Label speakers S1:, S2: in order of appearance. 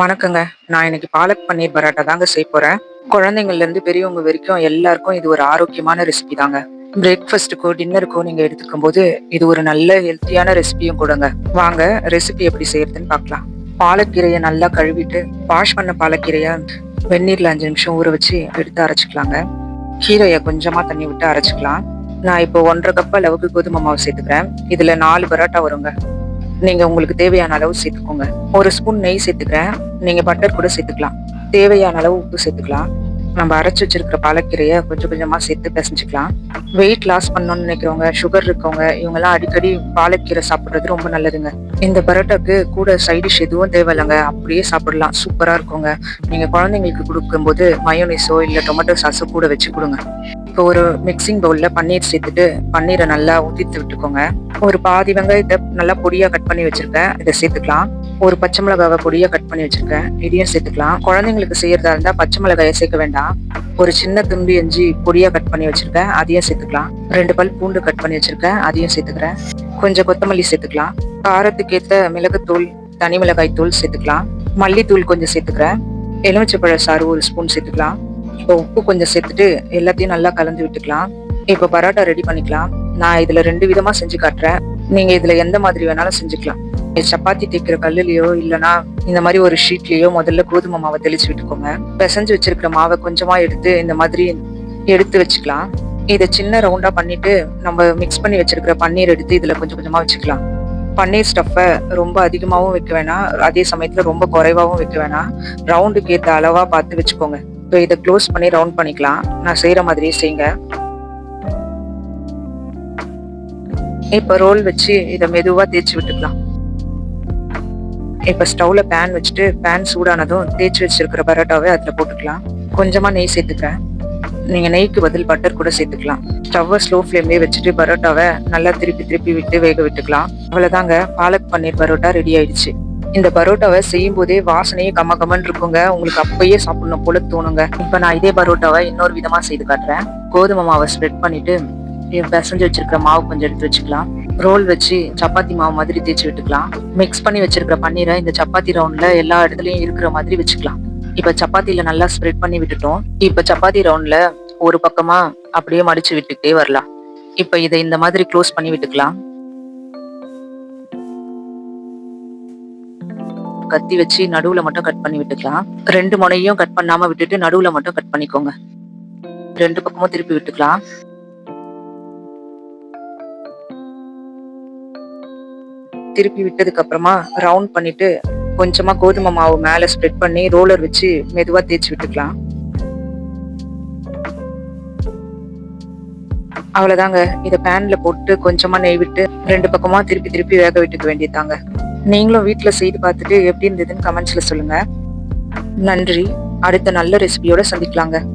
S1: வணக்கங்க. நான் இன்னைக்கு பாலக் பன்னீர் பரோட்டா தாங்க செய்ய போறேன். குழந்தைங்கள்ல இருந்து பெரியவங்க வரைக்கும் எல்லாருக்கும் இது ஒரு ஆரோக்கியமான ரெசிபி தாங்க. பிரேக்ஃபாஸ்ட்டுக்கோ டின்னருக்கோ நீங்க எடுத்துக்கும் போது இது ஒரு நல்ல ஹெல்த்தியான ரெசிபியும் கொடுங்க. வாங்க ரெசிபி எப்படி செய்யறதுன்னு பார்க்கலாம். பாலக்கீரையை நல்லா கழுவிட்டு வாஷ் பண்ண பாலக்கீரையை வெந்நீர்ல அஞ்சு நிமிஷம் ஊற வச்சு எடுத்து அரைச்சிக்கலாங்க. கீரையை கொஞ்சமா தண்ணி விட்டு அரைச்சிக்கலாம். நான் இப்போ ஒன்றரை கப் அளவுக்கு கோதுமை மாவு சேர்த்துக்கிறேன். இதுல நாலு பரோட்டா வருங்க. நீங்க உங்களுக்கு தேவையான அளவு சேர்த்துக்கோங்க. ஒரு ஸ்பூன் நெய் சேர்த்துக்கிறேன். நீங்க பட்டர் கூட சேர்த்துக்கலாம். தேவையான அளவு உப்பு சேர்த்துக்கலாம். நம்ம அரைச்சி வச்சிருக்கிற பாலக்கீரையை கொஞ்சம் கொஞ்சமா சேர்த்து பிசைஞ்சுக்கலாம். வெயிட் லாஸ் பண்ணணும்னு நினைக்கிறவங்க சுகர் இருக்கவங்க இவங்கெல்லாம் அடிக்கடி பாலக்கீரை சாப்பிடுறது ரொம்ப நல்லதுங்க. இந்த பரோட்டாக்கு கூட சைடிஷ் எதுவும் தேவையில்லைங்க. அப்படியே சாப்பிடலாம். சூப்பரா இருக்குங்க. நீங்க குழந்தைங்களுக்கு கொடுக்கும்போது மயோனைஸோ இல்ல டொமேட்டோ சாஸோ கூட வச்சு கொடுங்க. இப்போ ஒரு மிக்சிங் பவுலில் பன்னீர் சேர்த்துட்டு பன்னீரை நல்லா ஊத்திட்டு விட்டுக்கோங்க. ஒரு பாதி வெங்காயத்தை நல்லா பொடியாக கட் பண்ணி வச்சுருக்கேன். இதை சேர்த்துக்கலாம். ஒரு பச்சை மிளகாவை பொடியாக கட் பண்ணி வச்சுருக்கேன். இதையும் சேர்த்துக்கலாம். குழந்தைங்களுக்கு செய்கிறதா இருந்தால் பச்சை மிளகாயை சேர்க்க வேண்டாம். ஒரு சின்ன துண்டு அஞ்சு பொடியாக கட் பண்ணி வச்சுருக்கேன். அதையும் சேர்த்துக்கலாம். ரெண்டு பல் பூண்டு கட் பண்ணி வச்சுருக்கேன். அதையும் சேர்த்துக்கிறேன். கொஞ்சம் கொத்தமல்லி சேர்த்துக்கலாம். காரத்துக்கேற்ற மிளகுத்தூள் தனி மிளகாய் தூள் சேர்த்துக்கலாம். மல்லித்தூள் கொஞ்சம் சேர்த்துக்கிறேன். எலுமிச்சப்பழ சாறு ஒரு ஸ்பூன் சேர்த்துக்கலாம். இப்போ உப்பு கொஞ்சம் சேர்த்துட்டு எல்லாத்தையும் நல்லா கலந்து விட்டுக்கலாம். இப்போ பரோட்டா ரெடி பண்ணிக்கலாம். நான் இதுல ரெண்டு விதமா செஞ்சு காட்டுறேன். நீங்க இதுல எந்த மாதிரி வேணாலும் செஞ்சுக்கலாம். சப்பாத்தி தேய்க்கிற கல்லுலையோ இல்லனா இந்த மாதிரி ஒரு ஷீட்லயோ முதல்ல கோதுமை மாவை தெளிச்சு விட்டுக்கோங்க. பிசைஞ்சு வச்சிருக்கிற மாவை கொஞ்சமா எடுத்து இந்த மாதிரி எடுத்து வச்சுக்கலாம். இதை சின்ன ரவுண்டா பண்ணிட்டு நம்ம மிக்ஸ் பண்ணி வச்சிருக்கிற பன்னீர் எடுத்து இதுல கொஞ்சம் கொஞ்சமா வச்சுக்கலாம். பன்னீர் ஸ்டஃப்பை ரொம்ப அதிகமாகவும் வைக்க வேணாம். அதே சமயத்துல ரொம்ப குறைவாகவும் வைக்க வேணாம். ரவுண்டுக்கு ஏற்ற அளவா பார்த்து வச்சுக்கோங்க. இப்போ இதை க்ளோஸ் பண்ணி ரவுண்ட் பண்ணிக்கலாம். நான் செய்கிற மாதிரியே செய்யுங்க இப்போ ரோல் வச்சு இதை மெதுவாக தேய்ச்சி விட்டுக்கலாம். இப்போ ஸ்டவ்வில் பேன் வச்சுட்டு பேன் சூடானதும் தேய்ச்சி வச்சிருக்கிற பரோட்டாவை அதில் போட்டுக்கலாம். கொஞ்சமாக நெய் சேர்த்துக்கிறேன். நீங்கள் நெய்க்கு பதில் பட்டர் கூட சேர்த்துக்கலாம். ஸ்டவ்வை ஸ்லோ ஃப்ளேம்லேயே வச்சுட்டு பரோட்டாவை நல்லா திருப்பி திருப்பி விட்டு வேக விட்டுக்கலாம். அவ்வளோதாங்க பாலக் பன்னீர் பரோட்டா ரெடி ஆயிடுச்சு. இந்த பரோட்டாவை செய்யும் போதே வாசனையே கம்ம கம்மன் இருக்குங்க. உங்களுக்கு அப்பயே சாப்பிடணும் போல தோணுங்க. இப்ப நான் இதே பரோட்டாவை இன்னொரு விதமா செய்து காட்டுறேன். கோதுமை மாவை ஸ்ப்ரெட் பண்ணிட்டு பிசைஞ்சு வச்சிருக்கிற மாவு கொஞ்சம் எடுத்து வச்சுக்கலாம். ரோல் வச்சு சப்பாத்தி மாவு மாதிரி தேய்ச்சி விட்டுக்கலாம். மிக்ஸ் பண்ணி வச்சிருக்கிற பன்னீரை இந்த சப்பாத்தி ரவுண்ட்ல எல்லா இடத்துலயும் இருக்கிற மாதிரி வச்சுக்கலாம். இப்ப சப்பாத்தில நல்லா ஸ்ப்ரெட் பண்ணி விட்டுட்டோம். இப்ப சப்பாத்தி ரவுண்ட்ல ஒரு பக்கமா அப்படியே மடிச்சு விட்டுக்கிட்டே வரலாம். இப்ப இதை இந்த மாதிரி க்ளோஸ் பண்ணி விட்டுக்கலாம். கத்தி வச்சு நடுவுல மட்டும் கட் பண்ணி விட்டுக்கலாம். ரெண்டு முனையும் கட் பண்ணாம விட்டுட்டு நடுவுல மட்டும் கட் பண்ணிக்கோங்க. ரெண்டு பக்கமும் திருப்பி விட்டுக்கலாம். திருப்பி விட்டதுக்கு அப்புறமா ரவுண்ட் பண்ணிட்டு கொஞ்சமா கோதுமை மாவு மேல ஸ்ப்ரெட் பண்ணி ரோலர் வச்சு மெதுவா தேய்ச்சி விட்டுக்கலாம். அவ்வளவுதாங்க. இத பேன்ல போட்டு கொஞ்சமா நெய் விட்டு ரெண்டு பக்கமா திருப்பி திருப்பி வேக விட்டுக்க வேண்டியதாங்க நீங்களும் வீட்டில் செய்து பார்த்துட்டு எப்படி இருந்ததுன்னு கமெண்ட்ஸில் சொல்லுங்கள் நன்றி. அடுத்த நல்ல ரெசிபியோட சந்திக்கலாங்க.